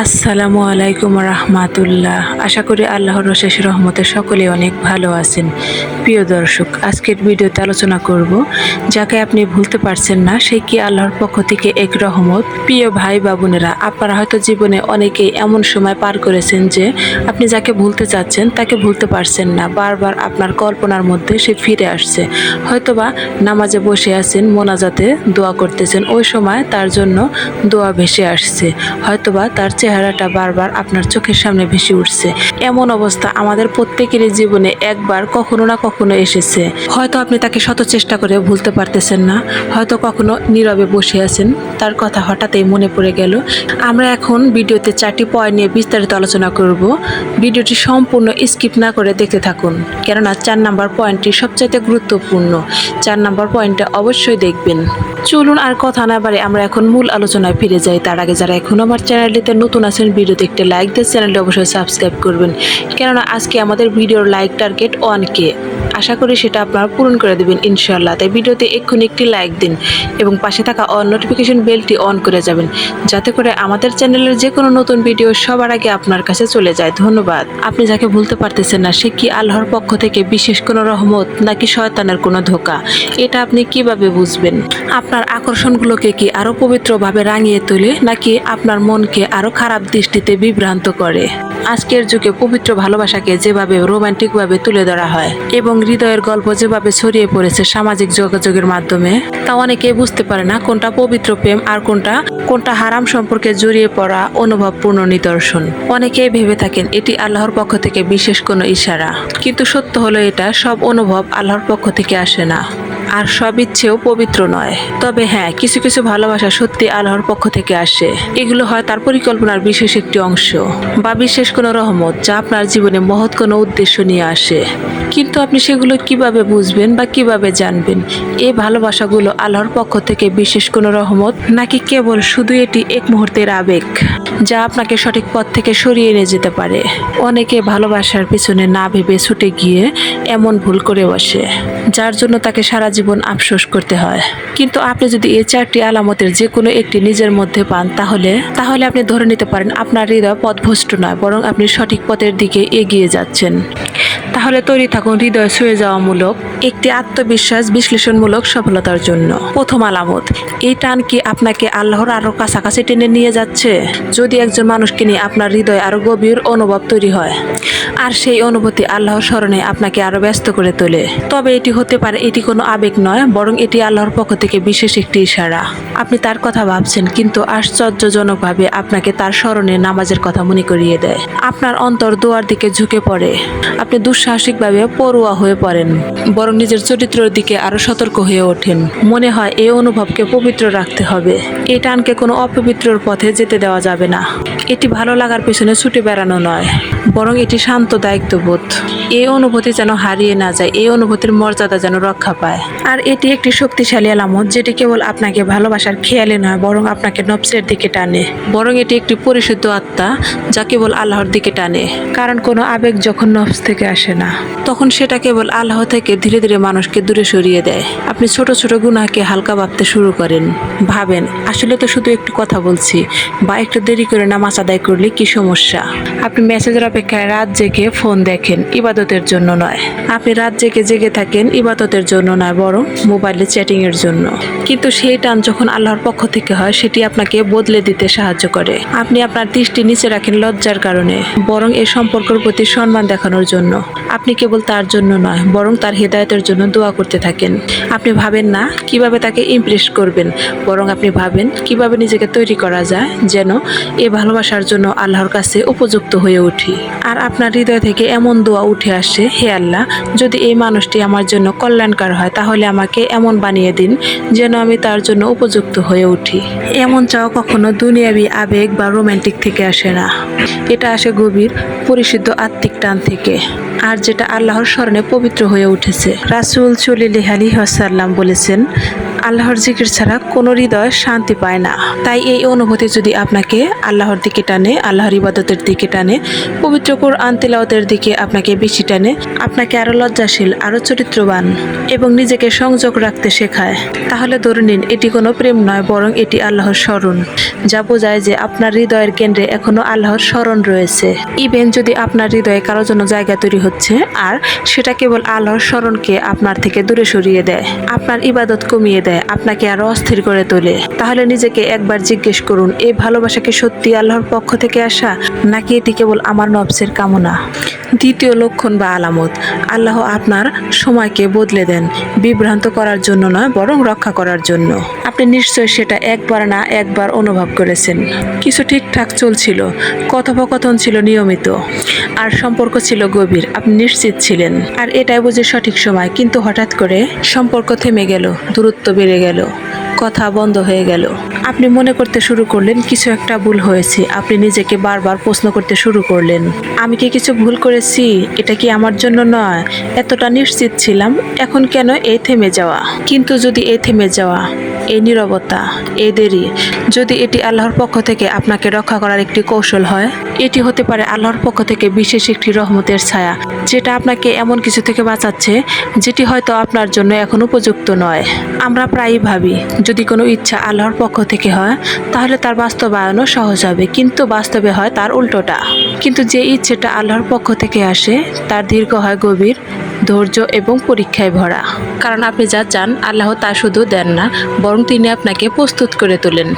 আসসালামু আলাইকুম রহমাতুল্লাহ। আশা করি আল্লাহর শেষ রহমতে সকলে অনেক ভালো আছেন। প্রিয় দর্শক, আজকের ভিডিওতে আলোচনা করব যাকে আপনি ভুলতে পারছেন না, সে কি আল্লাহর পক্ষ থেকে এক রহমত? প্রিয় ভাই বা বোনেরা, আপনারা হয়তো জীবনে অনেকেই এমন সময় পার করেছেন যে আপনি যাকে ভুলতে চাচ্ছেন তাকে ভুলতে পারছেন না। বারবার আপনার কল্পনার মধ্যে সে ফিরে আসছে। হয়তোবা নামাজে বসে আছেন, মোনাজাতে দোয়া করতেছেন, ওই সময় তার জন্য দোয়া ভেসে আসছে। হয়তোবা তার চেহারাটা বারবার আপনার চোখের সামনে ভেসে উঠছে। এমন অবস্থা আমাদের প্রত্যেকেরই জীবনে একবার কখনো না কখনো এসেছে। হয়তো আপনি তাকে শত চেষ্টা করে ভুলতে পারতেছেন না। হয়তো কখনো নীরবে বসে আছেন। তার কথা হঠাৎই মনে পড়ে গেল। আমরা এখন ভিডিওতে চারটি পয়েন্ট নিয়ে বিস্তারিত আলোচনা করব। ভিডিওটি সম্পূর্ণ স্কিপ না করে দেখতে থাকুন। কেননা চার নাম্বার পয়েন্টটি সবচাইতে গুরুত্বপূর্ণ। চার নাম্বার পয়েন্টটা অবশ্যই দেখবেন। চলুন আর কথা না বাড়ে আমরা এখন মূল আলোচনায় ফিরে যাই। তার আগে যারা এখন আমার চ্যানেলটিতে নতুন আছেন ভিডিওতে একটি লাইক দিয়ে চ্যানেলটি অবশ্যই সাবস্ক্রাইব করবেন। কেননা আজকে আমাদের ভিডিওর লাইক টার্গেট ওয়ান কে? আশা করি সেটা আপনারা পূরণ করে দেবেন ইনশাল্লাহ তাই ভিডিওতে এক্ষুনি একটি লাইক দিন এবং পাশে থাকা অন নোটিফিকেশন বেলটি অন করে যাবেন, যাতে করে আমাদের চ্যানেলের যে কোনো নতুন ভিডিও সবার আগে আপনার কাছে চলে যায়। ধন্যবাদ। আপনি যাকে ভুলতে পারতেছেন না, সে কি আল্লাহর পক্ষ থেকে বিশেষ কোনো রহমত নাকি শয়তানের কোনো ধোকা? এটা আপনি কীভাবে বুঝবেন? আপনার আকর্ষণগুলোকে কি আরও পবিত্রভাবে রাঙিয়ে তোলে নাকি আপনার মনকে আরও খারাপ দৃষ্টিতে বিভ্রান্ত করে। আজকের যুগে পবিত্র ভালোবাসাকে যেভাবে রোমান্টিকভাবে তুলে ধরা হয় এবং হৃদয়ের গল্প যেভাবে ছড়িয়ে পড়েছে সামাজিক যোগাযোগের মাধ্যমে, তা অনেকে বুঝতে পারে না কোনটা পবিত্র প্রেম আর কোনটা কোনটা হারাম সম্পর্কে জড়িয়ে পড়া অনুভবপূর্ণ নিদর্শন। অনেকেই ভেবে থাকেন এটি আল্লাহর পক্ষ থেকে বিশেষ কোনো ইশারা। কিন্তু সত্য হলো এটা, সব অনুভব আল্লাহর পক্ষ থেকে আসে না। আর সব ইচ্ছেও পবিত্র নয়। তবে হ্যাঁ কিছু কিছু ভালোবাসা সত্যি আল্লাহর পক্ষ থেকে আসে। এগুলো হয় তার পরিকল্পনার বিশেষ একটি অংশ বা বিশেষ কোনো রহমত যা আপনার জীবনে মহৎ কোনো উদ্দেশ্য নিয়ে আসে। কিন্তু আপনি সেগুলো কীভাবে বুঝবেন বা কীভাবে জানবেন? এই ভালোবাসাগুলো আল্লাহর পক্ষ থেকে বিশেষ কোনো রহমত, নাকি কেবল শুধু এটি এক মুহূর্তের আবেগ, যা আপনাকে সঠিক পথ থেকে সরিয়ে নিয়ে যেতে পারে? অনেকে ভালোবাসার পিছনে না ভেবে ছুটে গিয়ে এমন ভুল করে বসে, যার জন্য তাকে সারা জীবন আফসোস করতে হয়। কিন্তু আপনি যদি এই চারটি আলামতের যে কোনো একটি নিজের মধ্যে পান, তাহলে তাহলে আপনি ধরে নিতে পারেন আপনার হৃদয় পথভ্রষ্ট নয়, বরং আপনি সঠিক পথের দিকে এগিয়ে যাচ্ছেন। তাহলে তৈরি থাকুন হৃদয় ছুঁয়ে যাওয়ামূলক একটি আত্মবিশ্বাস বিশ্লেষণমূলক সফলতার জন্য। প্রথম আলামত, এই টান কি আপনাকে আল্লাহর আরও কাছাকাছি টেনে নিয়ে যাচ্ছে? যদি একজন মানুষকে নিয়ে আপনার হৃদয় আরও গভীর অনুভব তৈরি হয় আর সেই অনুভূতি আল্লাহর স্মরণে আপনাকে আরও ব্যস্ত করে তোলে। তবে এটি হতে পারে এটি কোনো আবেগ নয়, বরং এটি আল্লাহর পক্ষ থেকে বিশেষ একটি ইশারা। আপনি তার কথা ভাবছেন, কিন্তু আশ্চর্যজনকভাবে আপনাকে তার স্মরণে নামাজের কথা মনে করিয়ে দেয়। আপনার অন্তর দোয়ার দিকে ঝুঁকে পড়ে। আপনি দুঃসাহসিকভাবে পড়ুয়া হয়ে পড়েন, বরং নিজের চরিত্রের দিকে আরও সতর্ক হয়ে ওঠেন। মনে হয় এই অনুভবকে পবিত্র রাখতে হবে। এই টানকে কোনো অপবিত্রর পথে যেতে দেওয়া যাবে না। এটি ভালো লাগার পেছনে ছুটে বেড়ানো নয়, বরং এটি শান্ত দায়িত্ববোধ। এই অনুভূতি যেন হারিয়ে না যায় এই অনুভূতির মর্যাদা যেন রক্ষা পায়। আর এটি একটি শক্তিশালী আলামত, যেটি কেবল আপনাকে ভালোবাসার খেয়ালে নয়, বরং আপনাকে নবসের দিকে টানে। বরং এটি একটি পরিশুদ্ধ আত্মা, যা কেবল আল্লাহর দিকে টানে। কারণ কোনো আবেগ যখন নবস থেকে আসে না, তখন সেটা কেবল আল্লাহ থেকে ধীরে ধীরে মানুষকে দূরে সরিয়ে দেয়। আপনি ছোট ছোট গুনাহকে হালকা ভাবতে শুরু করেন। ভাবেন, আসলে তো শুধু একটু কথা বলছি, বা একটু দেরি করে নামাজ আদায় করলে কি সমস্যা? আপনি মেসেজের অপেক্ষায় রাত জেগে ফোন দেখেন, ইবাদতের জন্য নয়। আপনি রাত জেগে জেগে থাকেন, ইবাদতের জন্য নয়, বরং মোবাইলে চ্যাটিং এর জন্য। কিন্তু সেই টান যখন আল্লাহর পক্ষ থেকে হয়, সেটি আপনাকে বদলে দিতে সাহায্য করে। আপনি আপনার দৃষ্টি নিচে রাখেন লজ্জার কারণে, বরং এই সম্পর্কের প্রতি সম্মান দেখানোর জন্য। আপনি কেবল তার জন্য নয়, বরং তার হেদায়তের জন্য দোয়া করতে থাকেন। আপনি ভাবেন না কীভাবে তাকে ইমপ্রেস করবেন, বরং আপনি ভাবেন কীভাবে নিজেকে তৈরি করা যায়, যেন এ ভালোবাসার জন্য আল্লাহর কাছে উপযুক্ত হয়ে উঠি। আর আপনার হৃদয় থেকে এমন দোয়া উঠে আসে, হে আল্লাহ, যদি এই মানুষটি আমার জন্য কল্যাণকার হয়, তাহলে আমাকে এমন বানিয়ে দিন যেন আমি তার জন্য উপযুক্ত হয়ে উঠি। এমন চাও কখনো দুনিয়াবি আবেগ বা রোম্যান্টিক থেকে আসে না। এটা আসে গভীর, পরিশুদ্ধ আত্মিক টান থেকে। আর যেটা আল্লাহর স্মরণে পবিত্র হয়ে উঠেছে। রাসুল চলিলি আলী হাসাল্লাম বলেছেন আল্লাহর জিকির ছাড়া কোনো হৃদয় শান্তি পায় না। তাই এই অনুভূতি যদি আপনাকে আল্লাহর দিকে টানে, আল্লাহর ইবাদতের দিকে টানে, পবিত্র কোরআন দিকে আপনাকে বেশি টানে, আপনাকে আরও লজ্জাশীল, আরও চরিত্রবান এবং নিজেকে সংযোগ রাখতে শেখায়, তাহলে ধরে নিন এটি কোনো প্রেম নয়, বরং এটি আল্লাহর স্মরণ, যা বোঝায় যে আপনার হৃদয়ের কেন্দ্রে এখনও আল্লাহর স্মরণ রয়েছে। ইভেন যদি আপনার হৃদয়ে কারোর জন্য জায়গা তৈরি হচ্ছে, আর সেটা কেবল আল্লাহর স্মরণকে আপনার থেকে দূরে সরিয়ে দেয়, আপনার ইবাদত কমিয়ে দেয়। আপনাকে আরও অস্থির করে তোলে। তাহলে নিজেকে একবার জিজ্ঞেস করুন, এই ভালোবাসা কি সত্যি আল্লাহর পক্ষ থেকে আসা, নাকি এটি কেবল আমার নবসের কামনা? দ্বিতীয় লক্ষণ বা আলামত, আল্লাহ আপনার সময়কে বদলে দেন, বিভ্রান্ত করার জন্য নয়, বরং রক্ষা করার জন্য। আপনি নিশ্চয় সেটা একবার না একবার অনুভব করেছেন। কিছু ঠিকঠাক চলছিল, কথোপকথন ছিল নিয়মিত, আর সম্পর্ক ছিল গভীর, আপনি নিশ্চিত ছিলেন। আর এটাই বুঝে সঠিক সময়, কিন্তু হঠাৎ করে সম্পর্ক থেমে গেল, দূরত্ব বেড়ে গেল। কথা বন্ধ হয়ে গেল। আপনি মনে করতে শুরু করলেন, কিছু একটা ভুল হয়েছে। আপনি নিজেকে বারবার প্রশ্ন করতে শুরু করলেন। আমি কি কিছু ভুল করেছি? এটা কি আমার জন্য নয়? এতটা নিশ্চিত ছিলাম, এখন কেন এই থেমে যাওয়া? কিন্তু যদি এই থেমে যাওয়া এই নীরবতা এই দেরি, যদি এটি আল্লাহর পক্ষ থেকে আপনাকে রক্ষা করার একটি কৌশল হয়, এটি হতে পারে আল্লাহর পক্ষ থেকে বিশেষ একটি রহমতের ছায়া, যেটা আপনাকে এমন কিছু থেকে বাঁচাচ্ছে, যেটি হয়তো আপনার জন্য এখন উপযুক্ত নয়। আমরা প্রায়ই ভাবি যদি কোনো ইচ্ছা আল্লাহর পক্ষ থেকে হয়, তাহলে তার বাস্তবায়নও সহজ হবে, কিন্তু বাস্তবে হয় তার উল্টোটা। কিন্তু যে ইচ্ছেটা আল্লাহর পক্ষ থেকে আসে, তার দীর্ঘ হয় গভীর। ধৈর্য এবং পরীক্ষায় ভরা। কারণ আপনি যা চান, আল্লাহ তা শুধু দেন না, বরং তিনি আপনাকে প্রস্তুত করে তোলেন।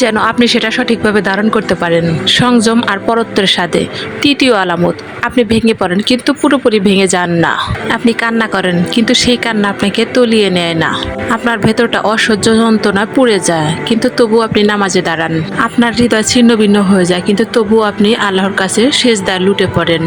যেন আপনি সেটা সঠিকভাবে ধারণ করতে পারেন। সংযম আর পরত্বের সাথে তৃতীয় আলামত, আপনি ভেঙে পড়েন কিন্তু পুরোপুরি ভেঙে যান না। আপনি কান্না করেন কিন্তু সেই কান্না আপনাকে তলিয়ে নেয় না। আপনার ভেতরটা অসহ্য যন্ত্রণায় পুড়ে যায়, কিন্তু তবু আপনি নামাজে দাঁড়ান। আপনার হৃদয় ছিন্ন ভিন্ন হয়ে যায়, কিন্তু তবু আপনি আল্লাহর কাছে শেষ দায় লুটে পড়েন।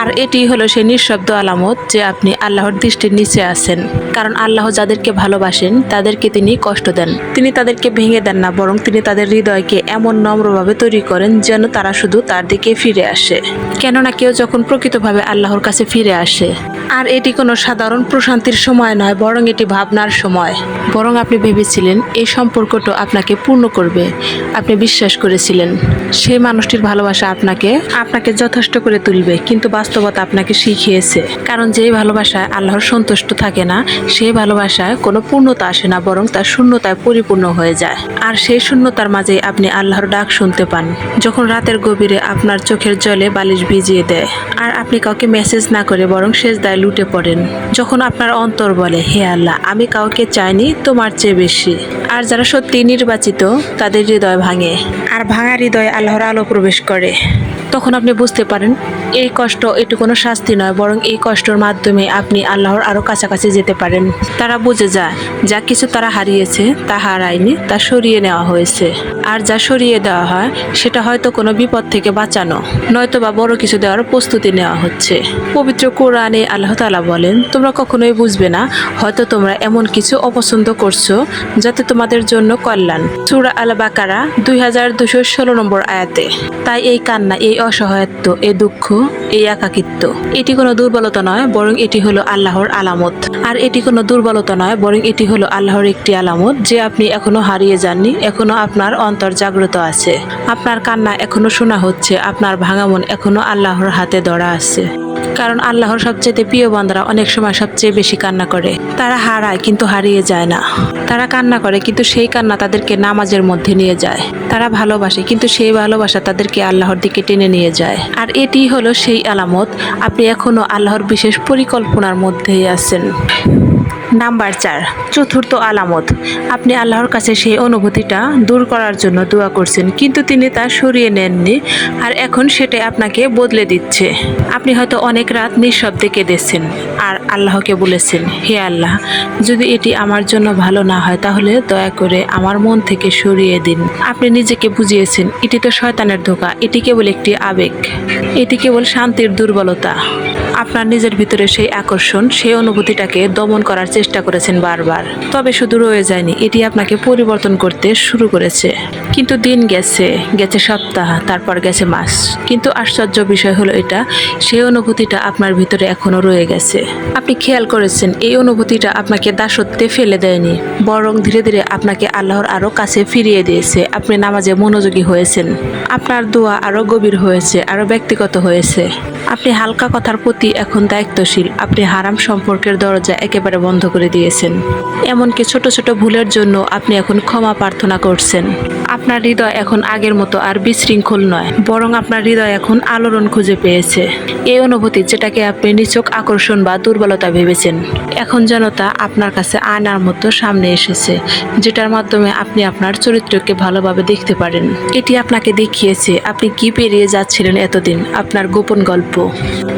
আর এটি হলো সেই নিঃশব্দ আলামত যে আপনি আল্লাহর দৃষ্টির নিচে আছেন। কারণ আল্লাহ যাদেরকে ভালোবাসেন, তাদেরকে তিনি কষ্ট দেন। তিনি তাদেরকে ভেঙে দেন না, বরং তিনি তাদের হৃদয়কে এমন নম্রভাবে তৈরি করেন যেন তারা শুধু তার দিকে ফিরে আসে। কেননা কেউ যখন প্রকৃতভাবে আল্লাহর কাছে ফিরে আসে, আর এটি কোনো সাধারণ প্রশান্তির সময় নয়, বরং এটি ভাবনার সময়। বরং আপনি ভেবেছিলেন, এই সম্পর্কটা আপনাকে পূর্ণ করবে। আপনি বিশ্বাস করেছিলেন, সেই মানুষটির ভালোবাসা আপনাকে আপনাকে যথেষ্ট করে তুলবে, কিন্তু বাস্তবতা আপনাকে শিখিয়েছে। কারণ যেই ভালোবাসায় আল্লাহর সন্তুষ্ট থাকে না সেই ভালোবাসায় কোনো পূর্ণতা আসে না, বরং তার শূন্যতায় পরিপূর্ণ হয়ে যায়। আর সেই শূন্যতার মাঝে আপনি আল্লাহর ডাক শুনতে পান, যখন রাতের গভীরে আপনার চোখের জলে বালিশ ভিজিয়ে দেয়। আর আপনি কাউকে মেসেজ না করে বরং শেষ দায় লুটে পড়েন, যখন আপনার অন্তর বলে, হে আল্লাহ, আমি কাউকে চাইনি, তোমার চেয়ে বেশি। আর যারা সত্যি নির্বাচিত, তাদের হৃদয় ভাঙে। আর ভাঙা হৃদয়ে আল্লাহর আলো প্রবেশ করে। তখন আপনি বুঝতে পারেন, এই কষ্ট এটু কোনো শাস্তি নয়, বরং এই কষ্টর মাধ্যমে আপনি আল্লাহর আরও কাছাকাছি যেতে পারেন। তারা বুঝে যায়, যা কিছু তারা হারিয়েছে, তা হারায়নি, তা সরিয়ে নেওয়া হয়েছে। আর যা সরিয়ে দেওয়া হয়, সেটা হয়তো কোনো বিপদ থেকে বাঁচানো নয়তো বা বড় কিছু দেওয়ার প্রস্তুতি নেওয়া হচ্ছে। পবিত্র কোরআনে আল্লাহ তালা বলেন, তোমরা কখনোই বুঝবে না, হয়তো তোমরা এমন কিছু অপছন্দ করছ, যাতে তোমাদের জন্য কল্যাণ। সুরা আল বাকারা দুই হাজার দুশো ষোলো নম্বর আয়াতে। তাই এই কান্না, এই অসহায়ত্ব, এ দুঃখ এই একাকিত্ব। এটি কোনো দুর্বলতা নয়, বরং এটি হলো আল্লাহর আলামত। আর এটি কোনো দুর্বলতা নয়, বরং এটি হলো আল্লাহর একটি আলামত যে আপনি এখনও হারিয়ে যাননি, এখনও আপনার অন্তর জাগ্রত আছে। আপনার কান্না এখনও শোনা হচ্ছে, আপনার ভাঙামন এখনও আল্লাহর হাতে ধরা আছে। কারণ আল্লাহর সবচেয়ে প্রিয় বান্দারা অনেক সময় সবচেয়ে বেশি কান্না করে। তারা হারায় কিন্তু হারিয়ে যায় না। তারা কান্না করে কিন্তু সেই কান্না তাদেরকে নামাজের মধ্যে নিয়ে যায়। তারা ভালোবাসে কিন্তু সেই ভালোবাসা তাদেরকে আল্লাহর দিকে টেনে নিয়ে যায়। আর এটি হলো সেই আলামত, আপনি এখনও আল্লাহর বিশেষ পরিকল্পনার মধ্যেই আছেন। নাম্বার চার, চতুর্থ আলামত। আপনি আল্লাহর কাছে সেই অনুভূতিটা দূর করার জন্য দোয়া করছেন, কিন্তু তিনি তা সরিয়ে নেননি আর এখন সেটাই আপনাকে বদলে দিচ্ছে। আপনি হয়তো অনেক রাত নিঃশব্দে কেঁদেছেন আর আল্লাহকে বলেছেন, হে আল্লাহ, যদি এটি আমার জন্য ভালো না হয়, তাহলে দয়া করে আমার মন থেকে সরিয়ে দিন। আপনি নিজেকে বুঝিয়েছেন, এটি তো শয়তানের ধোকা, এটি কেবল একটি আবেগ, এটি কেবল শান্তির দুর্বলতা। আপনার নিজের ভিতরে সেই আকর্ষণ, সেই অনুভূতিটাকে দমন করার চেষ্টা করেছেন বারবার। তবে শুধু রয়ে যায়নি, এটি আপনাকে পরিবর্তন করতে শুরু করেছে। কিন্তু দিন গেছে গেছে সপ্তাহ, তারপর গেছে মাস। কিন্তু আশ্চর্য বিষয় হলো এটা, সেই অনুভূতিটা আপনার ভিতরে এখনও রয়ে গেছে। আপনি খেয়াল করেছেন, এই অনুভূতিটা আপনাকে দাসত্বে ফেলে দেয়নি, বরং ধীরে ধীরে আপনাকে আল্লাহর আরও কাছে ফিরিয়ে দিয়েছে। আপনি নামাজে মনোযোগী হয়েছেন। আপনার দোয়া আরও গভীর হয়েছে, আরও ব্যক্তিগত হয়েছে। আপনি হালকা কথার প্রতি এখন দায়িত্বশীল। আপনি হারাম সম্পর্কের দরজা একেবারে বন্ধ করে দিয়েছেন। এমনকি ছোট ছোট ভুলের জন্য আপনি এখন ক্ষমা প্রার্থনা করছেন। আপনার হৃদয় এখন আগের মতো আর বিশৃঙ্খল নয়, বরং আপনার হৃদয় এখন আলোড়ন খুঁজে পেয়েছে। এই অনুভূতি যেটাকে আপনি নিচক আকর্ষণ বা দুর্বলতা ভেবেছেন, এখন যেন তা আপনার কাছে আয়নার মতো সামনে এসেছে, যেটার মাধ্যমে আপনি আপনার চরিত্রকে ভালোভাবে দেখতে পারেন। এটি আপনাকে দেখিয়েছে আপনি কি পেরিয়ে যাচ্ছিলেন এতদিন, আপনার গোপন গল্প।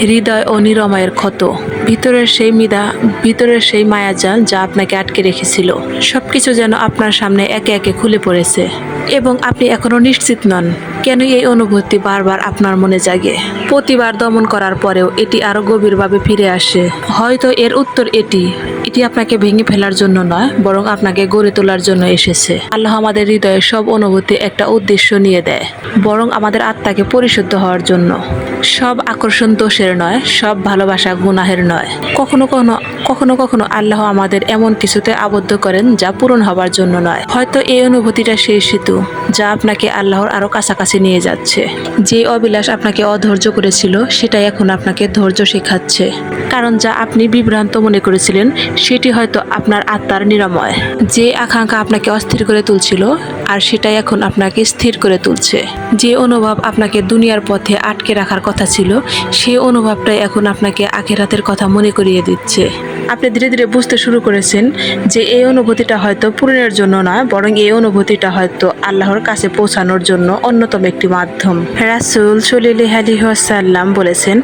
হৃদয় ও নিরময়ের ক্ষত। ভিতরের সেই মিদা, ভিতরের সেই মায়াজাল যা আপনাকে আটকে রেখেছিল। সবকিছু যেন আপনার সামনে একে একে খুলে পড়েছে। এবং আপনি এখনও নিশ্চিত নন কেন এই অনুভূতি বারবার আপনার মনে জাগে। প্রতিবার দমন করার পরেও এটি আরও গভীরভাবে ফিরে আসে। হয়তো এর উত্তর এটি। এটি আপনাকে ভেঙে ফেলার জন্য নয়, বরং আপনাকে গড়ে তোলার জন্য এসেছে। আল্লাহ আমাদের হৃদয়ে সব অনুভূতি একটা উদ্দেশ্য নিয়ে দেয়, বরং আমাদের আত্মাকে পরিশুদ্ধ হওয়ার জন্য। সব আকর্ষণ দোষের নয়, সব ভালোবাসা গুনাহের নয়। কখনো কখনো কখনো কখনো আল্লাহ আমাদের এমন কিছুতে আবদ্ধ করেন যা পূরণ হবার জন্য নয়। হয়তো এই অনুভূতিটা সেই সেতু, যা আপনাকে আল্লাহর আরও কাছাকাছি নিয়ে যাচ্ছে। যে অবিলাস আপনাকে অধৈর্য করেছিল, সেটাই এখন আপনাকে ধৈর্য শেখাচ্ছে। কারণ যা আপনি বিভ্রান্ত মনে করেছিলেন, সেটি হয়তো আপনার আত্মার নিরাময়। যে আকাঙ্ক্ষা আপনাকে অস্থির করে তুলছিল, আর সেটাই এখন আপনাকে স্থির করে তুলছে। যে অনুভব আপনাকে দুনিয়ার পথে আটকে রাখার কথা ছিল সেই অনুভবটাই এখন আপনাকে আখেরাতের কথা মনে করিয়ে দিচ্ছে। আপনি ধীরে ধীরে বুঝতে শুরু করেছেন যে এই অনুভূতিটা হয়তো পূরণের জন্য নয় বরং এই অনুভূতিটা হয়তো আল্লাহর কাছে পৌঁছানোর জন্য অন্যতম একটি মাধ্যম। রাসুল সলিলি সাল্লাম বলেছেন,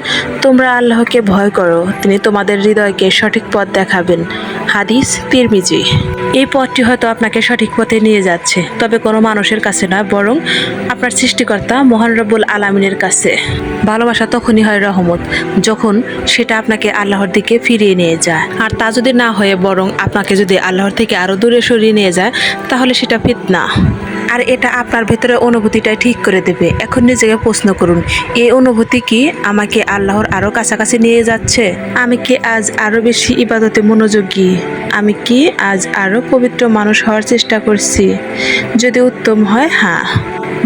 তোমরা আল্লাহকে ভয় করো, তিনি তোমাদের হৃদয়কে সঠিক পথ দেখাবেন। হাদিস তিরমিজি। এই পথটি হয়তো আপনাকে সঠিক পথে নিয়ে যাচ্ছে, তবে কোনো মানুষের কাছে না, বরং আপনার সৃষ্টিকর্তা মহান রব্বুল আলমিনের কাছে। ভালোবাসা তখনই হয় রহমত, যখন সেটা আপনাকে আল্লাহর দিকে ফিরিয়ে নিয়ে যায়। আর তা যদি না হয়ে, বরং আপনাকে যদি আল্লাহর থেকে আরও দূরে সরিয়ে নিয়ে যায়, তাহলে সেটা ফিতনা। আর এটা আপনার ভেতরে অনুভূতিটা ঠিক করে দেবে। এখন নিজেকে প্রশ্ন করুন, এই অনুভূতি কি আমাকে আল্লাহর আরও কাছাকাছি নিয়ে যাচ্ছে? আমি কি আজ আরও বেশি ইবাদতে মনোযোগী? আমি কি আজ আরও পবিত্র মানুষ হওয়ার চেষ্টা করছি? যদি উত্তম হয় হ্যাঁ।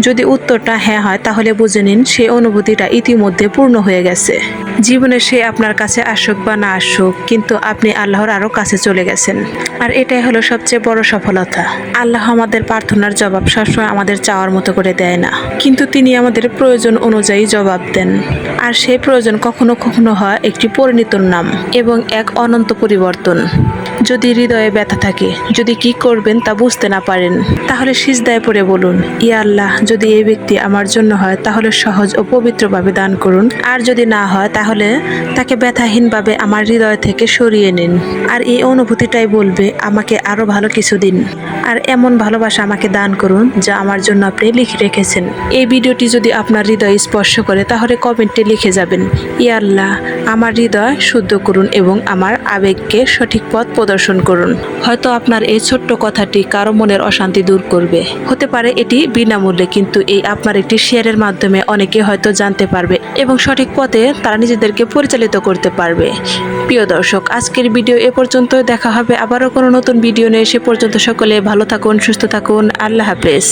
যদি উত্তরটা হ্যাঁ হয়, তাহলে বুঝে নিন সেই অনুভূতিটা ইতিমধ্যে পূর্ণ হয়ে গেছে। জীবনে সে আপনার কাছে আসুক বা না আসুক, কিন্তু আপনি আল্লাহর আরও কাছে চলে গেছেন। আর এটাই হলো সবচেয়ে বড় সফলতা। আল্লাহ আমাদের প্রার্থনার জবাব সবসময় আমাদের চাওয়ার মতো করে দেয় না। কিন্তু তিনি আমাদের প্রয়োজন অনুযায়ী জবাব দেন। আর সেই প্রয়োজন কখনো কখনো হয় একটি পরিণত নাম এবং এক অনন্ত পরিবর্তন। যদি হৃদয়ে ব্যথা থাকে, যদি কি করবেন তা বুঝতে না পারেন, তাহলে সিজদায় পড়ে বলুন, ইয়া আল্লাহ, যদি এই ব্যক্তি আমার জন্য হয়, তাহলে সহজ ও পবিত্রভাবে দান করুন। আর যদি না হয়, তাহলে তাকে ব্যথাহীনভাবে আমার হৃদয় থেকে সরিয়ে নিন। আর এই অনুভূতিটাই বলবে, আমাকে আরও ভালো কিছু দিন। আর এমন ভালোবাসা আমাকে দান করুন, যা আমার জন্য আপনি লিখে রেখেছেন। এই ভিডিওটি যদি আপনার হৃদয় স্পর্শ করে, তাহলে কমেন্টে লিখে যাবেন, ইয়া আল্লাহ, আমার হৃদয় শুদ্ধ করুন এবং আমার আবেগকে সঠিক পথ প্রদর্শন করুন। হয়তো আপনার এই ছোট্ট কথাটি কারও মনের অশান্তি দূর করবে। হতে পারে এটি বিনামূল্যে, কিন্তু এই আপনার একটি শেয়ারের মাধ্যমে অনেকে হয়তো জানতে পারবে এবং সঠিক পথে তারা নিজেদেরকে পরিচালিত করতে পারবে। প্রিয় দর্শক, আজকের ভিডিও এ পর্যন্ত দেখা হবে আবারও কোনো নতুন ভিডিও নিয়ে। সে পর্যন্ত সকলে ভালো থাকুন, সুস্থ থাকুন। আল্লাহ হাফেজ।